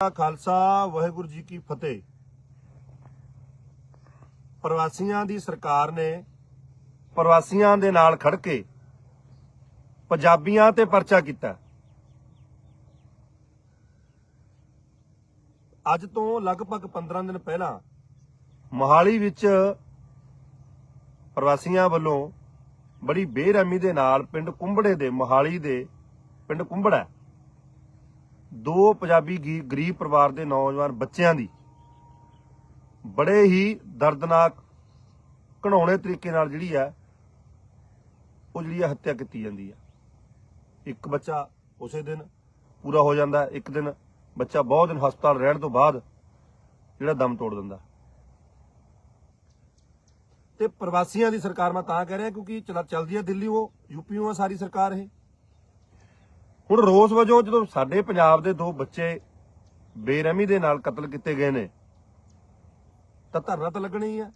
ਖਾਲਸਾ, ਵਾਹਿਗੁਰੂ ਜੀ ਕੀ ਫਤਿਹ। ਪ੍ਰਵਾਸੀਆਂ ਦੀ ਸਰਕਾਰ ਨੇ ਪ੍ਰਵਾਸੀਆਂ ਦੇ ਨਾਲ ਖੜ ਕੇ ਪੰਜਾਬੀਆਂ ਤੇ ਪਰਚਾ ਕੀਤਾ। ਅੱਜ ਤੋਂ ਲਗਭਗ 15 ਦਿਨ ਪਹਿਲਾਂ ਮੋਹਾਲੀ ਵਿੱਚ ਪ੍ਰਵਾਸੀਆਂ ਵੱਲੋਂ ਬੜੀ ਬੇਰਹਿਮੀ ਦੇ ਨਾਲ ਪਿੰਡ ਕੁੰਬੜੇ ਦੇ ਮੋਹਾਲੀ ਦੇ ਪਿੰਡ ਕੁੰਬੜਾ ਦੋ ਪੰਜਾਬੀ ਗੀ- ਗਰੀਬ ਪਰਿਵਾਰ ਦੇ ਨੌਜਵਾਨ ਬੱਚਿਆਂ ਦੀ ਬੜੇ ਹੀ ਦਰਦਨਾਕ, ਘਣਾਉਣੇ ਤਰੀਕੇ ਨਾਲ ਜਿਹੜੀ ਹੈ, ਉਹ ਜਿਹੜੀ ਹੈ ਹੱਤਿਆ ਕੀਤੀ ਜਾਂਦੀ ਹੈ। ਇੱਕ ਬੱਚਾ ਉਸੇ ਦਿਨ ਪੂਰਾ ਹੋ ਜਾਂਦਾ ਇੱਕ ਦਿਨ ਬੱਚਾ ਬਹੁਤ ਦਿਨ ਹਸਪਤਾਲ ਰਹਿਣ ਤੋਂ ਬਾਅਦ ਜਿਹੜਾ ਦਮ ਤੋੜ ਦਿੰਦਾ ਤੇ ਪ੍ਰਵਾਸੀਆਂ ਦੀ ਸਰਕਾਰ ਮੈਂ ਤਾਂ ਕਹਿ ਰਿਹਾ ਕਿਉਂਕਿ ਚਲਾ, ਚੱਲਦੀ ਹੈ ਦਿੱਲੀ, ਉਹ ਯੂਪੀਓ ਆ ਸਾਰੀ ਸਰਕਾਰ ਇਹ। ਹੁਣ ਰੋਸ ਵਜੋਂ ਜਦੋਂ ਸਾਡੇ ਪੰਜਾਬ ਦੇ ਦੋ ਬੱਚੇ ਬੇਰਹਿਮੀ ਦੇ ਨਾਲ ਕਤਲ ਕੀਤੇ ਗਏ ਨੇ, ਤਾਂ ਧਰਨਾ ਤਾਂ ਲੱਗਣਾ ਹੀ ਹੈ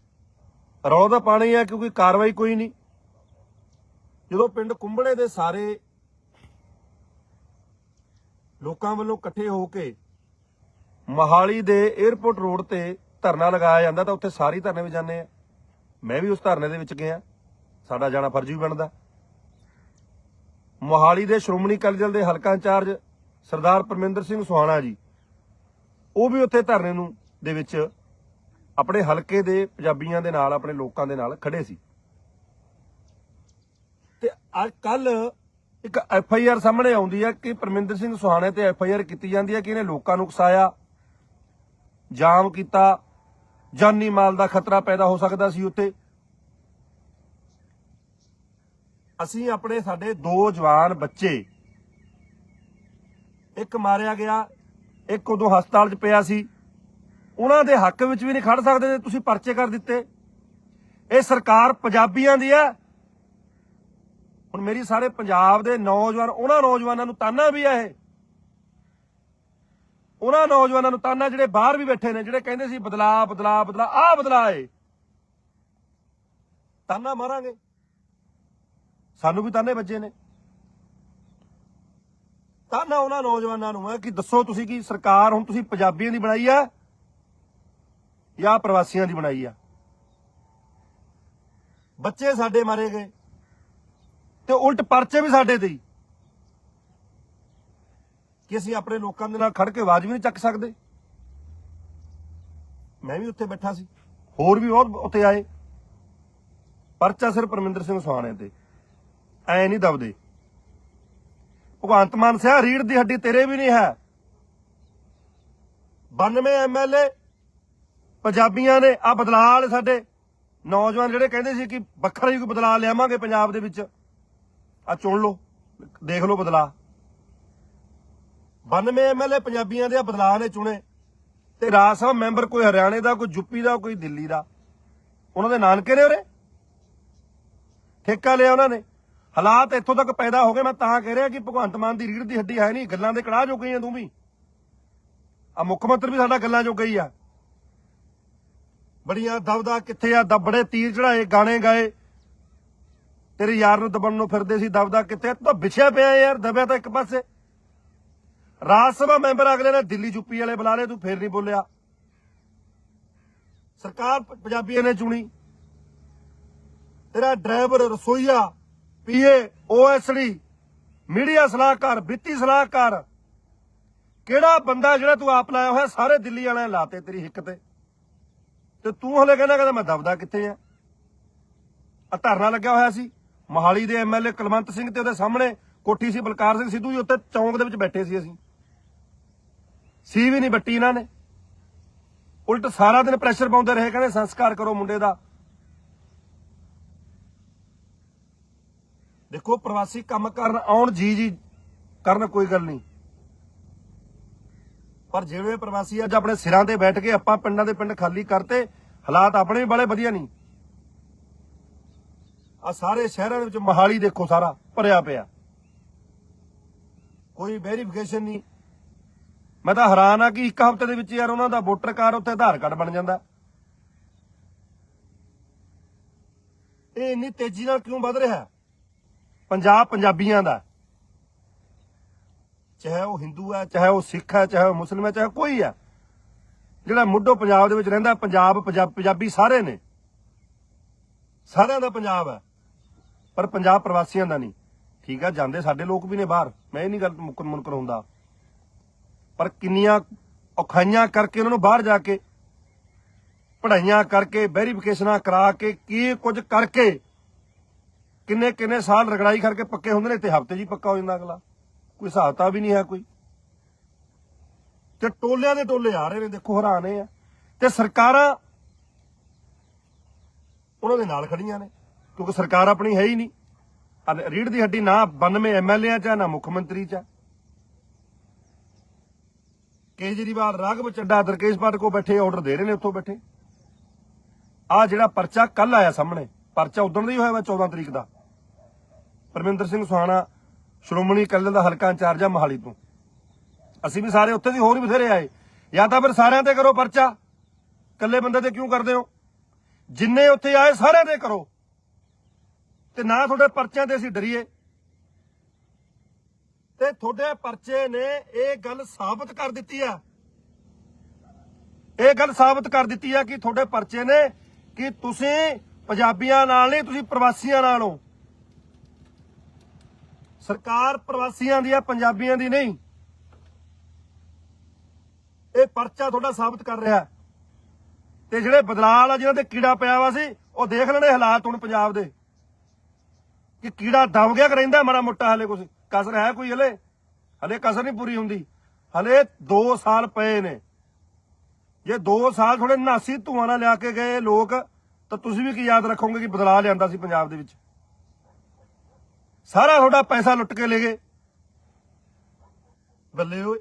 ਰੌਲਾ ਤਾਂ ਪਾਣੀ ਹੈ ਕਿਉਂਕਿ ਕਾਰਵਾਈ ਕੋਈ ਨਹੀਂ। ਜਦੋਂ ਪਿੰਡ ਕੁੰਬੜੇ ਦੇ ਸਾਰੇ ਲੋਕਾਂ ਵੱਲੋਂ ਇਕੱਠੇ ਹੋ ਕੇ ਮਹਾਲੀ ਦੇ 에ਅਰਪੋਰਟ ਰੋਡ ਤੇ ਧਰਨਾ ਲਗਾਇਆ ਜਾਂਦਾ, ਤਾਂ ਉੱਥੇ ਸਾਰੇ ਧਰਨੇ ਵਿੱਚ ਜਾਂਦੇ ਆ। ਮੈਂ ਵੀ ਉਸ ਧਰਨੇ ਦੇ ਵਿੱਚ ਗਿਆ। ਸਾਡਾ ਜਾਣਾ ਫਰਜ਼ ਵੀ ਬਣਦਾ। ਮੋਹਾਲੀ ਦੇ ਸ਼੍ਰੋਮਣੀ ਅਕਾਲੀ ਦਲ ਦੇ ਹਲਕਾ ਇੰਚਾਰਜ ਸਰਦਾਰ ਪਰਮਿੰਦਰ ਸਿੰਘ ਸੁਹਾਣਾ ਜੀ, ਉਹ ਵੀ ਉੱਥੇ ਧਰਨੇ ਨੂੰ ਦੇ ਵਿੱਚ ਆਪਣੇ ਹਲਕੇ ਦੇ ਪੰਜਾਬੀਆਂ ਦੇ ਨਾਲ, ਆਪਣੇ ਲੋਕਾਂ ਦੇ ਨਾਲ ਖੜੇ ਸੀ। ਤੇ ਅੱਜ ਕੱਲ ਇੱਕ ਐਫ ਆਈ ਆਰ ਸਾਹਮਣੇ ਆਉਂਦੀ ਹੈ ਕਿ ਪਰਮਿੰਦਰ ਸਿੰਘ ਸੁਹਾਣੇ ਤੇ ਐਫ ਆਈ ਆਰ ਕੀਤੀ ਜਾਂਦੀ ਹੈ ਕਿ ਇਹਨੇ ਲੋਕਾਂ ਨੂੰ ਉਕਸਾਇਆ, ਜਾਮ ਕੀਤਾ, ਜਾਨੀ ਮਾਲ ਦਾ ਖਤਰਾ ਪੈਦਾ ਹੋ ਸਕਦਾ ਸੀ ਉੱਥੇ। ਅਸੀਂ ਆਪਣੇ ਸਾਡੇ ਦੋ ਜਵਾਨ ਬੱਚੇ, ਇੱਕ ਮਾਰਿਆ ਗਿਆ, ਇੱਕ ਉਦੋਂ ਹਸਪਤਾਲ 'ਚ ਪਿਆ ਸੀ। ਉਹਨਾਂ ਦੇ ਹੱਕ ਵਿੱਚ ਵੀ ਨਹੀਂ ਖੜ ਸਕਦੇ ਜੇ ਤੁਸੀਂ ਪਰਚੇ ਕਰ ਦਿੱਤੇ। ਇਹ ਸਰਕਾਰ ਪੰਜਾਬੀਆਂ ਦੀ ਹੈ। ਹੁਣ ਮੇਰੀ ਸਾਰੇ ਪੰਜਾਬ ਦੇ ਨੌਜਵਾਨ, ਉਹਨਾਂ ਨੌਜਵਾਨਾਂ ਨੂੰ ਤਾਨਾ ਵੀ ਹੈ ਇਹ। ਉਹਨਾਂ ਨੌਜਵਾਨਾਂ ਨੂੰ ਤਾਨਾ ਜਿਹੜੇ ਬਾਹਰ ਵੀ ਬੈਠੇ ਨੇ, ਜਿਹੜੇ ਕਹਿੰਦੇ ਸੀ ਬਦਲਾ ਬਦਲਾ ਬਦਲਾ ਆਹ ਬਦਲਾ ਏ ਤਾਨਾ ਮਾਰਾਂਗੇ। ਸਾਨੂੰ ਵੀ ਤਾਨੇ ਵੱਜੇ ਨੇ। ਤਾਨਾ ਉਹਨਾਂ ਨੌਜਵਾਨਾਂ ਨੂੰ ਹੈ ਕਿ ਦੱਸੋ ਤੁਸੀਂ ਕੀ ਸਰਕਾਰ ਹੁਣ ਤੁਸੀਂ ਪੰਜਾਬੀਆਂ ਦੀ ਬਣਾਈ ਆ ਜਾਂ ਪ੍ਰਵਾਸੀਆਂ ਦੀ ਬਣਾਈ ਆ? ਬੱਚੇ ਸਾਡੇ ਮਾਰੇ ਗਏ ਤੇ ਉਲਟ ਪਰਚੇ ਵੀ ਸਾਡੇ ਤੇ ਕਿ ਅਸੀਂ ਆਪਣੇ ਲੋਕਾਂ ਦੇ ਨਾਲ ਖੜ ਕੇ ਆਵਾਜ਼ ਵੀ ਨਹੀਂ ਚੱਕ ਸਕਦੇ। ਮੈਂ ਵੀ ਉੱਥੇ ਬੈਠਾ ਸੀ। ਹੋਰ ਵੀ ਬਹੁਤ ਉੱਥੇ ਆਏ। ਪਰਚਾ ਸਿਰ ਪਰਮਿੰਦਰ ਸਿੰਘ ਸੁਹਾਣੇ ਤੇ। ਐ ਨਹੀਂ ਦਬਦੇ। ਭਗਵੰਤ ਮਾਨ ਸਿਆ ਰੀੜ ਦੀ ਹੱਡੀ ਤੇਰੇ ਵੀ ਨਹੀਂ ਹੈ। 92 ਐਮਐਲਏ ਪੰਜਾਬੀਆਂ ਨੇ ਆ ਬਦਲਾਅ ਵਾਲੇ ਸਾਡੇ। ਨੌਜਵਾਨ ਜਿਹੜੇ ਕਹਿੰਦੇ ਸੀ ਕਿ ਵੱਖਰਾ ਹੀ ਕੋਈ ਬਦਲਾਅ ਲਿਆਵਾਂਗੇ ਪੰਜਾਬ ਦੇ ਵਿੱਚ। ਆ ਚੁਣ ਲਓ, ਦੇਖ ਲਓ ਬਦਲਾਅ 92 ਐਮਐਲਏ ਪੰਜਾਬੀਆਂ ਦੇ ਆ ਬਦਲਾਅ ਨੇ ਚੁਣੇ। ਤੇ ਰਾਜ ਸਭਾ ਮੈਂਬਰ ਕੋਈ ਹਰਿਆਣੇ ਦਾ, ਕੋਈ ਯੂਪੀ ਦਾ, ਕੋਈ ਦਿੱਲੀ ਦਾ। ਉਹਨਾਂ ਦੇ ਨਾਨਕੇ ਨੇ ਉਰੇ। ਠੇਕਾ ਲਿਆ ਉਹਨਾਂ ਨੇ। ਹਾਲਾਤ ਇੱਥੋਂ ਤੱਕ ਪੈਦਾ ਹੋ ਗਏ, ਮੈਂ ਤਾਂ ਕਹਿ ਰਿਹਾ ਕਿ ਭਗਵੰਤ ਮਾਨ ਦੀ ਰੀੜ ਦੀ ਹੱਡੀ ਹੈ ਨਹੀਂ, ਗੱਲਾਂ ਦੇ ਕੜਾਹ ਜੋ ਗਈਆਂ ਤੂੰ ਵੀ। ਆ ਮੁੱਖ ਮੰਤਰੀ ਵੀ ਸਾਡਾ ਗੱਲਾਂ ਜੋ ਗਈ ਆ। ਬੜੀਆਂ ਦਬਦਾ ਕਿੱਥੇ ਆ ਦਬੜੇ ਤੀਰ ਚੜਾਏ ਗਾਣੇ ਗਾਏ। ਤੇਰੇ ਯਾਰ ਨੂੰ ਦਬਣ ਨੂੰ ਫਿਰਦੇ ਸੀ ਦਬਦਾ ਕਿੱਥੇ ਤੂੰ ਤਾਂ ਵਿਛਿਆ ਪਿਆ ਯਾਰ, ਦਬਿਆ ਤਾਂ ਇੱਕ ਪਾਸੇ। ਰਾਜ ਸਭਾ ਮੈਂਬਰ ਅਗਲੇ ਨੇ ਦਿੱਲੀ ਯੂਪੀ ਵਾਲੇ ਬੁਲਾ ਲਏ, ਤੂੰ ਫੇਰ ਨਹੀਂ ਬੋਲਿਆ। ਸਰਕਾਰ ਪੰਜਾਬੀਆਂ ਨੇ ਚੁਣੀ। ਤੇਰਾ ਡਰਾਈਵਰ ਰਸੋਈਆ ਪੀਏ ਓਐਸਡੀ ਮੀਡੀਆ ਸਲਾਹਕਾਰ, ਵਿੱਤੀ ਸਲਾਹਕਾਰ, ਕਿਹੜਾ ਬੰਦਾ ਜਿਹੜਾ ਤੂੰ ਆਪ ਲਾਇਆ ਹੋਇਆ, ਸਾਰੇ ਦਿੱਲੀ ਵਾਲਿਆਂ ਲਾਤੇ ਤੇਰੀ ਹਿੱਕ ਤੇ? ਤੇ ਤੂੰ ਹਲੇ ਕਹਿੰਦਾ ਕਹਿੰਦਾ ਮੈਂ ਦਬਦਾ ਕਿੱਥੇ ਆ? ਆ ਧਰਨਾ ਲੱਗਿਆ ਹੋਇਆ ਸੀ, ਮੋਹਾਲੀ ਦੇ ਐਮਐਲਏ ਕੁਲਵੰਤ ਸਿੰਘ ਤੇ ਉਹਦੇ ਸਾਹਮਣੇ, ਕੋਠੀ ਸੀ ਬਲਕਾਰ ਸਿੰਘ ਸਿੱਧੂ ਜੀ ਉੱਤੇ ਚੌਂਕ ਦੇ ਵਿੱਚ ਬੈਠੇ ਸੀ ਅਸੀਂ। ਸੀ ਵੀ ਨਹੀਂ ਬੱਟੀ ਇਹਨਾਂ ਨੇ। ਉਲਟ ਸਾਰਾ ਦਿਨ ਪ੍ਰੈਸ਼ਰ ਪਾਉਂਦੇ ਰਹੇ, ਕਹਿੰਦੇ ਸੰਸਕਾਰ ਕਰੋ ਮੁੰਡੇ ਦਾ। ਦੇਖੋ ਪ੍ਰਵਾਸੀ ਕੰਮ ਕਰਨ ਆਉਣ, ਜੀ ਜੀ ਕਰਨ ਕੋਈ ਗੱਲ ਨਹੀਂ। ਪਰ ਜਿਹੜੇ ਪ੍ਰਵਾਸੀ ਅੱਜ ਆਪਣੇ ਸਿਰਾਂ ਤੇ ਬੈਠ ਕੇ ਆਪਾਂ ਪਿੰਡਾਂ ਦੇ ਪਿੰਡ ਖਾਲੀ ਕਰਤੇ, ਹਾਲਾਤ ਆਪਣੇ ਵੀ ਬੜੇ ਵਧੀਆ ਨਹੀਂ। ਆ ਸਾਰੇ ਸ਼ਹਿਰਾਂ ਦੇ ਵਿੱਚ ਮਹਾਲੀ ਦੇਖੋ ਸਾਰਾ, ਭਰਿਆ ਪਿਆ। ਕੋਈ ਵੈਰੀਫਿਕੇਸ਼ਨ ਨਹੀਂ। ਮੈਂ ਤਾਂ ਹੈਰਾਨ ਆ ਕਿ ਇੱਕ ਹਫ਼ਤੇ ਦੇ ਵਿੱਚ ਯਾਰ ਉਹਨਾਂ ਦਾ ਵੋਟਰ ਕਾਰਡ ਉੱਤੇ ਆਧਾਰ ਕਾਰਡ ਬਣ ਜਾਂਦਾ। ਇਹ ਇੰਨੀ ਤੇਜ਼ੀ ਨਾਲ ਕਿਉਂ ਵੱਧ ਰਿਹਾ? ਪੰਜਾਬ ਪੰਜਾਬੀਆਂ ਦਾ। ਚਾਹੇ ਉਹ ਹਿੰਦੂ ਹੈ, ਚਾਹੇ ਉਹ ਸਿੱਖ ਹੈ, ਚਾਹੇ ਉਹ ਮੁਸਲਮ ਹੈ, ਚਾਹੇ ਕੋਈ ਹੈ। ਜਿਹੜਾ ਮੁੱਢੋਂ ਪੰਜਾਬ ਦੇ ਵਿੱਚ ਰਹਿੰਦਾ, ਪੰਜਾਬ, ਪੰਜਾ- ਪੰਜਾਬੀ ਸਾਰੇ ਨੇ। ਸਾਰਿਆਂ ਦਾ ਪੰਜਾਬ ਹੈ। ਪਰ ਪੰਜਾਬ ਪ੍ਰਵਾਸੀਆਂ ਦਾ ਨਹੀਂ। ਠੀਕ ਆ, ਜਾਂਦੇ ਸਾਡੇ ਲੋਕ ਵੀ ਨੇ ਬਾਹਰ। ਮੈਂ ਇਹ ਨਹੀਂ ਗੱਲ ਮੁਕਰ ਮੁਨਕਰ ਹੁੰਦਾ। ਪਰ ਕਿੰਨੀਆਂ ਔਖਾਈਆਂ ਕਰਕੇ ਉਹਨਾਂ ਨੂੰ ਬਾਹਰ ਜਾ ਕੇ ਪੜਾਈਆਂ ਕਰਕੇ ਵੈਰੀਫਿਕੇਸ਼ਨਾਂ ਕਰਾ ਕੇ, ਕੀ ਕੁਝ ਕਰਕੇ ਕਿੰਨੇ ਕਿੰਨੇ ਸਾਲ ਰਗੜਾਈ ਕਰਕੇ ਪੱਕੇ ਹੁੰਦੇ ਨੇ ਤੇ ਹਫ਼ਤੇ ਜੀ ਪੱਕਾ ਹੋ ਜਾਂਦਾ ਅਗਲਾ। ਕੋਈ ਹਿਸਾਬ ਤਾਂ ਵੀ ਨਹੀਂ ਹੈ ਕੋਈ। ਤੇ ਟੋਲਿਆਂ ਦੇ ਟੋਲੇ ਆ ਰਹੇ ਨੇ ਦੇਖੋ ਹੈਰਾਨੇ ਆ। ਤੇ ਸਰਕਾਰਾਂ ਉਹਨਾਂ ਦੇ ਨਾਲ ਖੜੀਆਂ ਨੇ ਕਿਉਂਕਿ ਸਰਕਾਰ ਆਪਣੀ ਹੈ ਹੀ ਨਹੀਂ। ਰੀੜ ਦੀ ਹੱਡੀ ਨਾ 92 ਐਮਐਲਏ ਚ ਆ, ਨਾ ਮੁੱਖ ਮੰਤਰੀ ਚ ਕੇਜਰੀਵਾਲ ਰਾਘਵ ਚੱਡਾ ਦਰਕੇਸ਼ ਪਾਠਕ ਕੋ ਬੈਠੇ ਆਰਡਰ ਦੇ ਰਹੇ ਨੇ ਉੱਥੋਂ ਬੈਠੇ। ਆ ਜਿਹੜਾ ਪਰਚਾ ਕੱਲ ਆਇਆ ਸਾਹਮਣੇ ਪਰਚਾ ਉਦੋਂ ਦਾ ਹੀ ਹੋਇਆ ਵਾ 14 ਤਰੀਕ ਦਾ। ਪਰਮਿੰਦਰ ਸਿੰਘ ਸੁਹਾਣਾ ਸ਼੍ਰੋਮਣੀ ਅਕਾਲੀ ਦਲ ਦਾ ਹਲਕਾ ਇੰਚਾਰਜ ਆ ਮਹਾਲੀ ਤੋਂ। ਅਸੀਂ ਵੀ ਸਾਰੇ ਉੱਥੇ ਦੀ ਹੋਰ ਵੀ ਬਥੇਰੇ ਆਏ। ਜਾਂ ਤਾਂ ਫਿਰ ਸਾਰਿਆਂ ਤੇ ਕਰੋ ਪਰਚਾ। ਇਕੱਲੇ ਬੰਦੇ ਤੇ ਕਿਉਂ ਕਰਦੇ ਹੋ? ਜਿੰਨੇ ਉੱਥੇ ਆਏ ਸਾਰਿਆਂ ਤੇ ਕਰੋ। ਤੇ ਨਾ ਤੁਹਾਡੇ ਪਰਚਿਆਂ ਤੇ ਅਸੀਂ ਡਰੀਏ। ਤੇ ਤੁਹਾਡੇ ਪਰਚੇ ਨੇ ਇਹ ਗੱਲ ਸਾਬਤ ਕਰ ਦਿੱਤੀ ਆ। ਇਹ ਗੱਲ ਸਾਬਤ ਕਰ ਦਿੱਤੀ ਆ ਕਿ ਤੁਹਾਡੇ ਪਰਚੇ ਨੇ ਕਿ ਤੁਸੀਂ ਪੰਜਾਬੀਆਂ ਨਾਲ ਨਹੀਂ, ਤੁਸੀਂ ਪ੍ਰਵਾਸੀਆਂ ਨਾਲ ਹੋ। ਸਰਕਾਰ ਪ੍ਰਵਾਸੀਆਂ ਦੀ ਆ, ਪੰਜਾਬੀਆਂ ਦੀ ਨਹੀਂ। ਇਹ ਪਰਚਾ ਤੁਹਾਡਾ ਸਾਬਤ ਕਰ ਰਿਹਾ ਤੇ ਜਿਹੜੇ ਬਦਲਾਅ ਵਾਲਾ ਜਿਹਨਾਂ ਤੇ ਕੀੜਾ ਪਿਆ ਵਾ ਸੀ, ਉਹ ਦੇਖ ਲੈਣੇ ਹਾਲਾਤ ਹੁਣ ਪੰਜਾਬ ਦੇ। ਕਿ ਕੀੜਾ ਦਬ ਗਿਆ ਕਿ ਰਹਿੰਦਾ ਮਾੜਾ ਮੋਟਾ ਹਲੇ ਕੁਝ ਕਸਰ ਹੈ ਕੋਈ ਹਲੇ? ਹਲੇ ਕਸਰ ਨਹੀਂ ਪੂਰੀ ਹੁੰਦੀ। ਹਲੇ 2 ਸਾਲ ਪਏ ਨੇ। ਜੇ 2 ਸਾਲ ਥੋੜੇ ਨਾਸੀ ਧੂਆਂ ਨਾਲ ਲਿਆ ਕੇ ਗਏ ਲੋਕ, ਤਾਂ ਤੁਸੀਂ ਵੀ ਕੀ ਯਾਦ ਰੱਖੋਗੇ ਕਿ ਬਦਲਾਅ ਲਿਆਂਦਾ ਸੀ ਪੰਜਾਬ ਦੇ ਵਿੱਚ? ਸਾਰਾ ਤੁਹਾਡਾ ਪੈਸਾ ਲੁੱਟ ਕੇ ਲੈ ਗਏ। ਬੱਲੇ ਓਏ।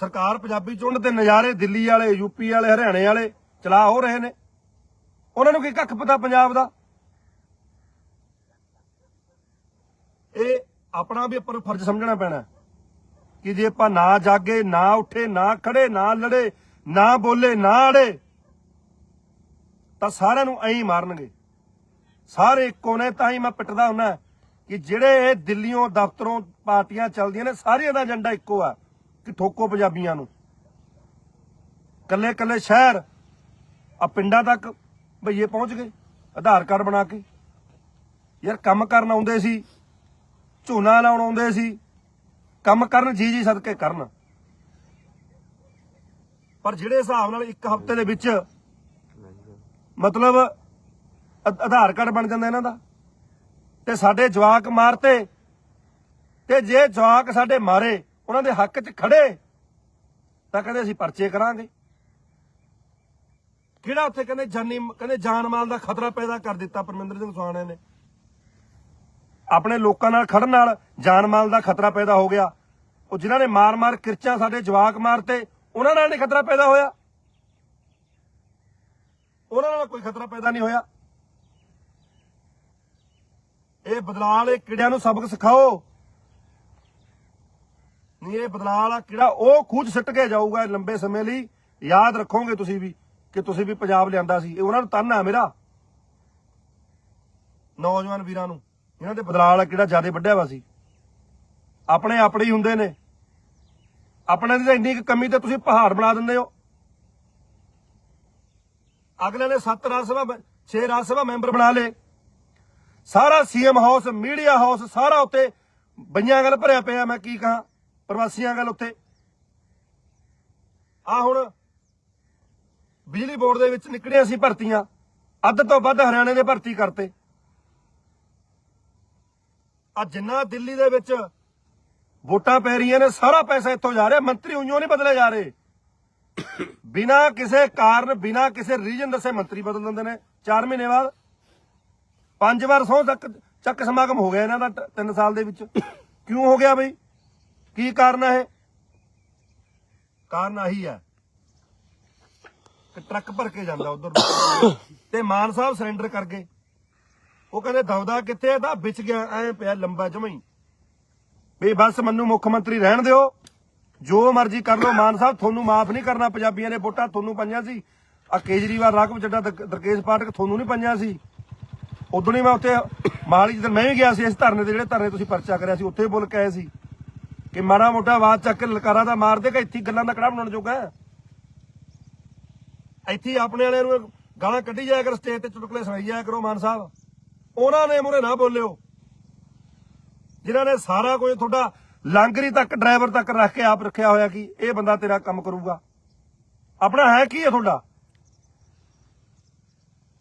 ਸਰਕਾਰ ਪੰਜਾਬੀ ਚੁਣਨ ਤੇ ਨਜ਼ਾਰੇ ਦਿੱਲੀ ਵਾਲੇ, ਯੂਪੀ ਵਾਲੇ, ਹਰਿਆਣੇ ਵਾਲੇ ਚਲਾ ਹੋ ਰਹੇ ਨੇ। ਉਹਨਾਂ ਨੂੰ ਕੀ ਕੱਖ ਪਤਾ ਪੰਜਾਬ ਦਾ? ਇਹ ਆਪਣਾ ਵੀ ਆਪਾਂ ਨੂੰ ਫਰਜ਼ ਸਮਝਣਾ ਪੈਣਾ। ਕਿ ਜੇ ਆਪਾਂ ਨਾ ਜਾਗੇ, ਨਾ ਉੱਠੇ, ਨਾ ਖੜੇ, ਨਾ ਲੜੇ, ਨਾ ਬੋਲੇ, ਨਾ ਅੜੇ, ਤਾਂ ਸਾਰਿਆਂ ਨੂੰ ਐਂ ਮਾਰਨਗੇ। ਸਾਰੇ ਇੱਕੋ ਨੇ, ਤਾਂ ਹੀ ਮੈਂ ਪਿੱਟਦਾ ਹੁੰਨਾ ਕਿ ਜਿਹੜੇ ਇਹ ਦਿੱਲੀੋਂ ਦਫ਼ਤਰੋਂ ਪਾਰਟੀਆਂ ਚੱਲਦੀਆਂ ਨੇ, ਸਾਰਿਆਂ ਦਾ ਏਜੰਡਾ ਇੱਕੋ ਆ, ਕਿ ਠੋਕੋ ਪੰਜਾਬੀਆਂ ਨੂੰ। ਕੱਲੇ ਕੱਲੇ ਸ਼ਹਿਰ, ਆ ਪਿੰਡਾਂ ਤੱਕ ਭਈਏ ਪਹੁੰਚ ਗਏ, ਆਧਾਰ ਕਾਰਡ ਬਣਾ ਕੇ। ਯਾਰ ਕੰਮ ਕਰਨ ਆਉਂਦੇ ਸੀ, ਝੋਨਾ ਲਾਉਣ ਆਉਂਦੇ ਸੀ, ਕੰਮ ਕਰਨ ਜੀ ਜੀ ਸਦਕੇ ਕਰਨ। ਪਰ ਜਿਹੜੇ ਹਿਸਾਬ ਨਾਲ ਇੱਕ ਹਫ਼ਤੇ ਦੇ ਵਿੱਚ ਮਤਲਬ ਆਧਾਰ ਕਾਰਡ ਬਣ ਜਾਂਦਾ ਇਹਨਾਂ ਦਾ। ਤੇ ਸਾਡੇ ਜਵਾਕ ਮਾਰਤੇ, ਤੇ ਜੇ ਜਵਾਕ ਸਾਡੇ ਮਾਰੇ, ਉਹਨਾਂ ਦੇ ਹੱਕ 'ਚ ਖੜੇ, ਤਾਂ ਕਹਿੰਦੇ ਅਸੀਂ ਪਰਚੇ ਕਰਾਂਗੇ। ਕਿਹੜਾ ਉੱਥੇ ਕਹਿੰਦੇ ਜਾਨੀ, ਕਹਿੰਦੇ ਜਾਨ ਮਾਲ ਦਾ ਖਤਰਾ ਪੈਦਾ ਕਰ ਦਿੱਤਾ ਪਰਮਿੰਦਰ ਸਿੰਘ ਸੁਹਾਣੇ ਨੇ। ਆਪਣੇ ਲੋਕਾਂ ਨਾਲ ਖੜਨ ਨਾਲ ਜਾਨ ਮਾਲ ਦਾ ਖਤਰਾ ਪੈਦਾ ਹੋ ਗਿਆ। ਉਹ ਜਿਨ੍ਹਾਂ ਨੇ ਮਾਰ-ਮਾਰ ਕਿਰਚਾਂ ਸਾਡੇ ਜਵਾਕ ਮਾਰਤੇ, ਉਹਨਾਂ ਨਾਲ ਨਹੀਂ ਖਤਰਾ ਪੈਦਾ ਹੋਇਆ। ਉਹਨਾਂ ਨਾਲ ਕੋਈ ਖਤਰਾ ਪੈਦਾ ਨਹੀਂ ਹੋਇਆ। ਇਹ ਬਦਲਾਅ ਵਾਲੇ ਕੀੜਿਆਂ ਨੂੰ ਸਬਕ ਸਿਖਾਓ? ਨਹੀਂ, ਇਹ ਬਦਲਾਅ ਵਾਲਾ ਕੀੜਾ ਉਹ ਖੂਜ ਸਿੱਟ ਕੇ ਜਾਊਗਾ ਲੰਬੇ ਸਮੇਂ ਲਈ। ਯਾਦ ਰੱਖੋਗੇ ਤੁਸੀਂ ਵੀ ਕਿ ਤੁਸੀਂ ਵੀ ਪੰਜਾਬ ਲਿਆਂਦਾ ਸੀ। ਇਹ ਉਹਨਾਂ ਨੂੰ ਤਾਨਾ ਮੇਰਾ। ਨੌਜਵਾਨ ਵੀਰਾਂ ਨੂੰ, ਇਹਨਾਂ ਦੇ ਬਦਲਾਅ ਵਾਲਾ ਕਿਹੜਾ ਜ਼ਿਆਦਾ ਵੱਡਿਆ ਵਾ ਸੀ? ਆਪਣੇ ਆਪਣੇ ਹੀ ਹੁੰਦੇ ਨੇ। ਆਪਣੇ ਦੀ ਤਾਂ ਇੰਨੀ ਕੁ ਕਮੀ ਤੇ ਤੁਸੀਂ ਪਹਾੜ ਬਣਾ ਦਿੰਦੇ ਹੋ। ਅਗਲੇ ਨੇ 7 ਰਾਜ ਸਭਾ 6 ਰਾਜ ਸਭਾ ਮੈਂਬਰ ਬਣਾ ਲਏ। ਸਾਰਾ ਸੀਐਮ ਹਾਊਸ, ਮੀਡੀਆ ਹਾਊਸ ਸਾਰਾ ਉੱਤੇ ਬਈਆਂ ਗੱਲ ਭਰਿਆ ਪਿਆ, ਮੈਂ ਕੀ ਕਹਾਂ, ਪ੍ਰਵਾਸੀਆਂ ਗੱਲ ਉੱਤੇ। ਆ ਹੁਣ ਬਿਜਲੀ ਬੋਰਡ ਦੇ ਵਿੱਚ ਨਿਕੜੀਆਂ ਸੀ ਭਰਤੀਆਂ, ਅੱਧ ਤੋਂ ਵੱਧ ਹਰਿਆਣੇ ਦੇ ਭਰਤੀ ਕਰਤੇ। ਆ ਜਿੰਨਾ ਦਿੱਲੀ ਦੇ ਵਿੱਚ ਵੋਟਾਂ ਪੈ ਰਹੀਆਂ ਨੇ, ਸਾਰਾ ਪੈਸਾ ਇੱਥੋਂ ਜਾ ਰਿਹਾ, ਮੰਤਰੀ ਉਈਓ ਨਹੀਂ ਬਦਲੇ ਜਾ ਰਹੇ। ਬਿਨਾ ਕਿਸੇ ਕਾਰਨ, ਬਿਨਾ ਕਿਸੇ ਰੀਜਨ ਦੱਸੇ ਮੰਤਰੀ ਬਦਲ ਦਿੰਦੇ ਨੇ 4 ਮਹੀਨੇ ਬਾਅਦ। ਪੰਜ ਵਾਰ ਸਹੁੰ ਤੱਕ ਚੱਕ ਸਮਾਗਮ ਹੋ ਗਿਆ ਇਹਨਾਂ ਦਾ 3 ਸਾਲ ਦੇ ਵਿੱਚ। ਕਿਉਂ ਹੋ ਗਿਆ ਬਈ? ਕੀ ਕਾਰਨ ਹੈ ਇਹ? ਕਾਰਨ ਆਹੀ ਹੈ ਕਿ ਟਰੱਕ ਭਰ ਕੇ ਜਾਂਦਾ ਉਧਰ ਤੇ ਮਾਨ ਸਾਹਿਬ ਸਰੈਂਡਰ ਕਰ ਗਏ। ਉਹ ਕਹਿੰਦੇ ਦਵਦਾ ਕਿੱਥੇ ਆ? ਤਾਂ ਵਿਚ ਗਿਆ, ਐ ਪਿਆ ਲੰਬਾ ਜਮਈ ਵੀ ਬਸ ਮੈਨੂੰ ਮੁੱਖ ਮੰਤਰੀ ਰਹਿਣ ਦਿਓ। ਜੋ ਮਰਜ਼ੀ ਕਰ ਲਓ। ਮਾਨ ਸਾਹਿਬ, ਤੁਹਾਨੂੰ ਮਾਫ ਨਹੀਂ ਕਰਨਾ। ਪੰਜਾਬੀਆਂ ਨੇ ਵੋਟਾਂ ਤੁਹਾਨੂੰ ਪੰਜਾਂ ਸੀ। ਆ ਕੇਜਰੀਵਾਲ, ਰਾਘਵ ਚੱਡਾ ਦਰਕੇਸ਼ ਪਾਠਕ, ਤੁਹਾਨੂੰ ਨਹੀਂ ਪੰਜਾਂ ਸੀ। ਉਦੋਂ ਹੀ ਮੈਂ ਉੱਥੇ ਮਾਲੀ ਜਦੋਂ ਮੈਂ ਵੀ ਗਿਆ ਸੀ, ਇਸ ਧਰਨੇ ਤੇ ਜਿਹੜੇ ਧਰਨੇ ਤੁਸੀਂ ਪਰਚਾ ਕਰਿਆ ਸੀ, ਉੱਥੇ ਬੋਲ ਕੇ ਆਏ ਸੀ ਕਿ ਮਾੜਾ ਮੋਟਾ ਆਵਾਜ਼ ਚੱਕ ਕੇ ਲਲਕਾਰਾ ਦਾ ਮਾਰ ਦੇ ਕਿ ਇੱਥੇ ਗੱਲਾਂ ਦਾ ਕੜਾ ਬਣਾਉਣ ਜੋਗਾ ਇੱਥੇ ਆਪਣੇ ਵਾਲਿਆਂ ਨੂੰ ਗਾਲਾਂ ਕੱਢੀ ਜਾਇਆ ਕਰੋ ਸਟੇਜ ਤੇ ਚੁਟਕਲੇ ਸੁਣਾਈ ਜਾਇਆ ਕਰੋ ਮਾਨ ਸਾਹਿਬ। ਉਹਨਾਂ ਨੇ ਮੂਹਰੇ ਨਾ ਬੋਲਿਓ। ਜਿਨ੍ਹਾਂ ਨੇ ਸਾਰਾ ਕੁਝ ਤੁਹਾਡਾ ਲਾਂਗਰੀ ਤੱਕ, ਡਰਾਈਵਰ ਤੱਕ ਰੱਖ ਕੇ ਆਪ ਰੱਖਿਆ ਹੋਇਆ ਕਿ ਇਹ ਬੰਦਾ ਤੇਰਾ ਕੰਮ ਕਰੂਗਾ। ਆਪਣਾ ਹੈ ਕੀ ਹੈ ਤੁਹਾਡਾ?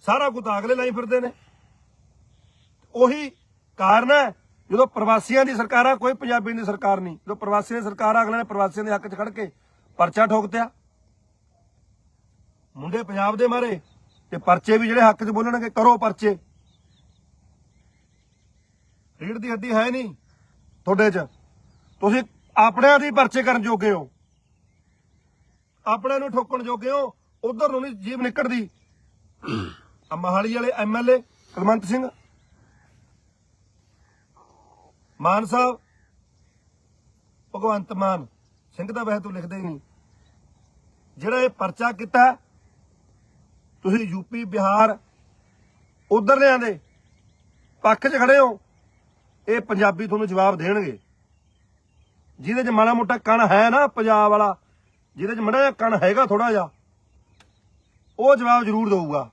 ਸਾਰਾ ਕੁਝ ਅਗਲੇ ਲਾਈ ਫਿਰਦੇ ਨੇ। ਉਹੀ ਕਾਰਨ ਹੈ ਜਦੋਂ ਪ੍ਰਵਾਸੀਆਂ ਦੀ ਸਰਕਾਰ ਆ, ਕੋਈ ਪੰਜਾਬੀ ਦੀ ਸਰਕਾਰ ਨਹੀਂ। ਜਦੋਂ ਪ੍ਰਵਾਸੀਆਂ ਦੀ ਸਰਕਾਰ ਆ ਅਗਲੇ ਨੇ ਪ੍ਰਵਾਸੀਆਂ ਦੇ ਹੱਕ 'ਚ ਖੜ ਕੇ ਪਰਚਾ ਠੋਕ ਠੋਕਤਿਆ। ਮੁੰਡੇ ਪੰਜਾਬ ਦੇ ਮਾਰੇ ਤੇ ਪਰਚੇ ਵੀ ਜਿਹੜੇ ਹੱਕ 'ਚ ਬੋਲਣਗੇ, ਕਰੋ ਪਰਚੇ। ਰੀੜ ਦੀ ਹੱਡੀ ਹੈ ਨਹੀਂ ਤੁਹਾਡੇ 'ਚ। ਤੁਸੀਂ ਆਪਣਿਆਂ ਦੀ ਪਰਚੇ ਕਰਨ ਜੋਗੇ ਹੋ। ਆਪਣਿਆਂ ਨੂੰ ਠੋਕਣ ਜੋਗੇ ਹੋ। ਉਧਰ ਨੂੰ ਨਹੀਂ ਜੀਬ ਨਿਕਲਦੀ ਆ ਮਹਾਲੀ ਵਾਲੇ ਐਮਐਲਏ ਕੁਲਵੰਤ ਸਿੰਘ। ਮਾਨ ਸਾਹਿਬ ਭਗਵੰਤ ਮਾਨ ਸਿੰਘ ਦਾ ਵੈਸੇ ਤੂੰ ਲਿਖਦਾ ਨਹੀਂ। ਜਿਹੜਾ ਇਹ ਪਰਚਾ ਕੀਤਾ ਤੁਸੀਂ ਯੂਪੀ ਬਿਹਾਰ ਉਧਰ ਲਿਆਂ ਦੇ ਪੱਖ 'ਚ ਖੜੇ ਹੋ ਇਹ ਪੰਜਾਬੀ ਤੁਹਾਨੂੰ ਜਵਾਬ ਦੇਣਗੇ। ਜਿਹਦੇ 'ਚ ਮਾੜਾ ਮੋਟਾ ਕਣ ਹੈ ਨਾ ਪੰਜਾਬ ਵਾਲਾ ਜਿਹਦੇ 'ਚ ਮੜਾ ਜਿਹਾ ਕਣ ਹੈਗਾ ਥੋੜਾ ਜਿਹਾ ਉਹ ਜਵਾਬ ਜ਼ਰੂਰ ਦਊਗਾ।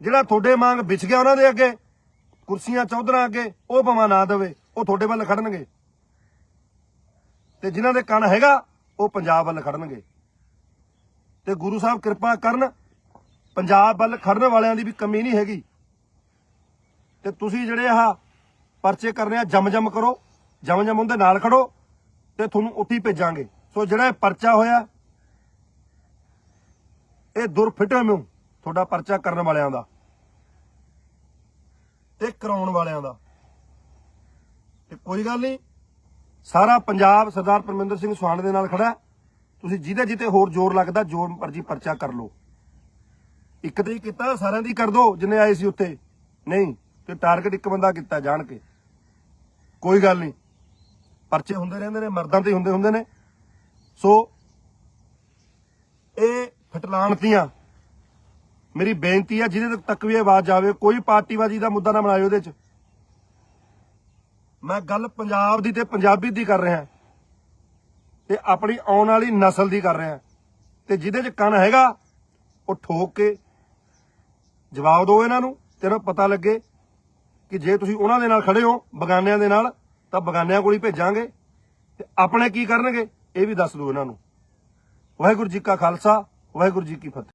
ਜਿਹੜਾ ਤੁਹਾਡੇ ਮੰਗ ਵਿਛ ਗਿਆ ਉਹਨਾਂ ਦੇ ਅੱਗੇ ਕੁਰਸੀਆਂ ਚੌਧਰਾਂ ਅੱਗੇ, ਉਹ ਭਵਾਂ ਨਾ ਦੇਵੇ, ਉਹ ਤੁਹਾਡੇ ਵੱਲ ਖੜਨਗੇ। ਤੇ ਜਿਨ੍ਹਾਂ ਦੇ ਕੰਨ ਹੈਗਾ, ਉਹ ਪੰਜਾਬ ਵੱਲ ਖੜਨਗੇ। ਤੇ ਗੁਰੂ ਸਾਹਿਬ ਕਿਰਪਾ ਕਰਨ, ਪੰਜਾਬ ਵੱਲ ਖੜਨ ਵਾਲਿਆਂ ਦੀ ਵੀ ਕਮੀ ਨਹੀਂ ਹੈਗੀ। ਤੇ ਤੁਸੀਂ ਜਿਹੜੇ ਆ ਪਰਚੇ ਕਰਨੇ ਆ ਜਮ ਜਮ ਕਰੋ ਜਮ ਜਮ ਉਹਦੇ ਨਾਲ ਖੜੋ, ਤੇ ਤੁਹਾਨੂੰ ਉੱਠੀ ਭੇਜਾਂਗੇ। ਸੋ ਜਿਹੜਾ ਇਹ ਪਰਚਾ ਹੋਇਆ, ਇਹ ਦੁਰਫਿਟੇ ਨੂੰ ਤੁਹਾਡਾ ਪਰਚਾ ਕਰਨ ਵਾਲਿਆਂ ਦਾ। ਤੇ ਕਰਾਉਣ ਵਾਲਿਆਂ ਦਾ। ਤੇ ਕੋਈ ਗੱਲ ਨਹੀਂ, ਸਾਰਾ ਪੰਜਾਬ ਸਰਦਾਰ ਪਰਮਿੰਦਰ ਸਿੰਘ ਸੁਹਾਣ ਦੇ ਨਾਲ ਖੜਾ ਤੁਸੀਂ ਜਿਹਦੇ ਜਿੱਤੇ ਹੋਰ ਜ਼ੋਰ ਲੱਗਦਾ ਜ਼ੋਰ ਮਰਜ਼ੀ ਪਰਚਾ ਕਰ ਲਓ। ਇੱਕ ਤੇ ਹੀ ਕੀਤਾ, ਸਾਰਿਆਂ ਦੀ ਕਰ ਦੋ, ਜਿੰਨੇ ਆਏ ਸੀ ਉੱਥੇ। ਨਹੀਂ, ਤੇ ਟਾਰਗੇਟ ਇੱਕ ਬੰਦਾ ਕੀਤਾ ਜਾਣ ਕੇ। ਕੋਈ ਗੱਲ ਨਹੀਂ, ਪਰਚੇ ਹੁੰਦੇ ਰਹਿੰਦੇ ਨੇ, ਮਰਦਾਂ ਤੇ ਹੀ ਹੁੰਦੇ ਹੁੰਦੇ ਨੇ। ਸੋ, ਇਹ ਫਟਲਾਣਤੀਆਂ ਮੇਰੀ ਬੇਨਤੀ ਹੈ ਜਿਹਦੇ ਤੱਕ ਵੀ ਆਵਾਜ਼ ਜਾਵੇ ਕੋਈ ਪਾਰਟੀਬਾਜ਼ੀ ਦਾ ਮੁੱਦਾ ਨਾ ਬਣਾਇਓ ਉਹਦੇ 'ਚ। ਮੈਂ ਗੱਲ ਪੰਜਾਬ ਦੀ ਤੇ ਪੰਜਾਬੀ ਦੀ ਕਰ ਰਿਹਾ। ਤੇ ਆਪਣੀ ਆਉਣ ਵਾਲੀ ਨਸਲ ਦੀ ਕਰ ਰਿਹਾ। ਤੇ ਜਿਹਦੇ 'ਚ ਕਣ ਹੈਗਾ, ਉਹ ਠੋਕ ਕੇ ਜਵਾਬ ਦਿਓ ਇਹਨਾਂ ਨੂੰ ਤੇਰਾ ਪਤਾ ਲੱਗੇ ਕਿ ਜੇ ਤੁਸੀਂ ਉਹਨਾਂ ਦੇ ਨਾਲ ਖੜੇ ਹੋ, ਬਗਾਨਿਆਂ ਦੇ ਨਾਲ, ਤਾਂ ਬਗਾਨਿਆਂ ਕੋਲ ਹੀ ਭੇਜਾਂਗੇ। ਤੇ ਆਪਣੇ ਕੀ ਕਰਨਗੇ, ਇਹ ਵੀ ਦੱਸ ਦਿਓ ਇਹਨਾਂ ਨੂੰ। ਵਾਹਿਗੁਰੂ ਜੀ ਕਾ ਖਾਲਸਾ, ਵਾਹਿਗੁਰੂ ਜੀ ਕੀ ਫਤਿਹ।